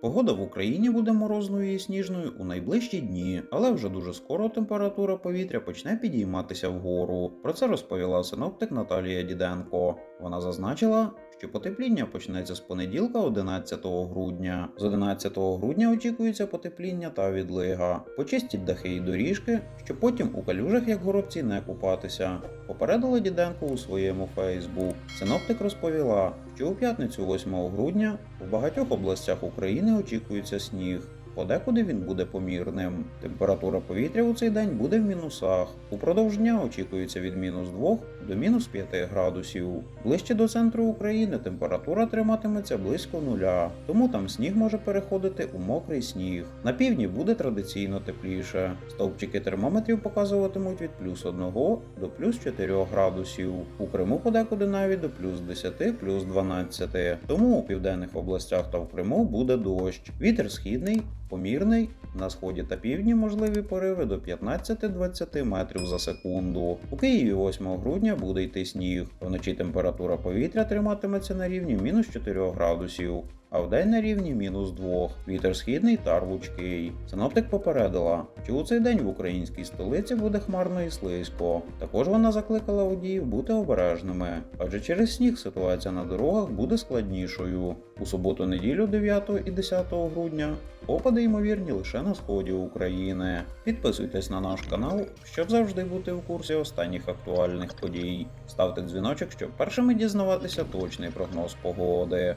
Погода в Україні буде морозною і сніжною у найближчі дні, але вже дуже скоро температура повітря почне підійматися вгору. Про це розповіла синоптик Наталія Діденко. Вона зазначила, що потепління почнеться з понеділка 11 грудня. З 11 грудня очікується потепління та відлига. Почистіть дахи і доріжки, щоб потім у калюжах, як горобці, не купатися. Попередила Діденко у своєму Фейсбук. Синоптик розповіла, що у п'ятницю 8 грудня в багатьох областях України очікується сніг. Подекуди він буде помірним. Температура повітря у цей день буде в мінусах. Упродовж дня очікується від мінус 2 до мінус 5 градусів. Ближче до центру України температура триматиметься близько нуля, тому там сніг може переходити у мокрий сніг. На півдні буде традиційно тепліше. Стовпчики термометрів показуватимуть від плюс 1 до плюс 4 градусів. У Криму подекуди навіть до плюс 10, плюс 12. Тому у південних областях та в Криму буде дощ. Вітер східний, помірний. На сході та півдні можливі пориви до 15-20 метрів за секунду. У Києві 8 грудня буде йти сніг. Вночі температура повітря триматиметься на рівні мінус 4 градусів. А вдень на рівні мінус 2. Вітер східний та рвучкий. Синоптик попередила, що у цей день в українській столиці буде хмарно і слизько. Також вона закликала водіїв бути обережними, адже через сніг ситуація на дорогах буде складнішою. У суботу-неділю 9 і 10 грудня опади ймовірні лише на сході України. Підписуйтесь на наш канал, щоб завжди бути в курсі останніх актуальних подій. Ставте дзвіночок, щоб першими дізнаватися точний прогноз погоди.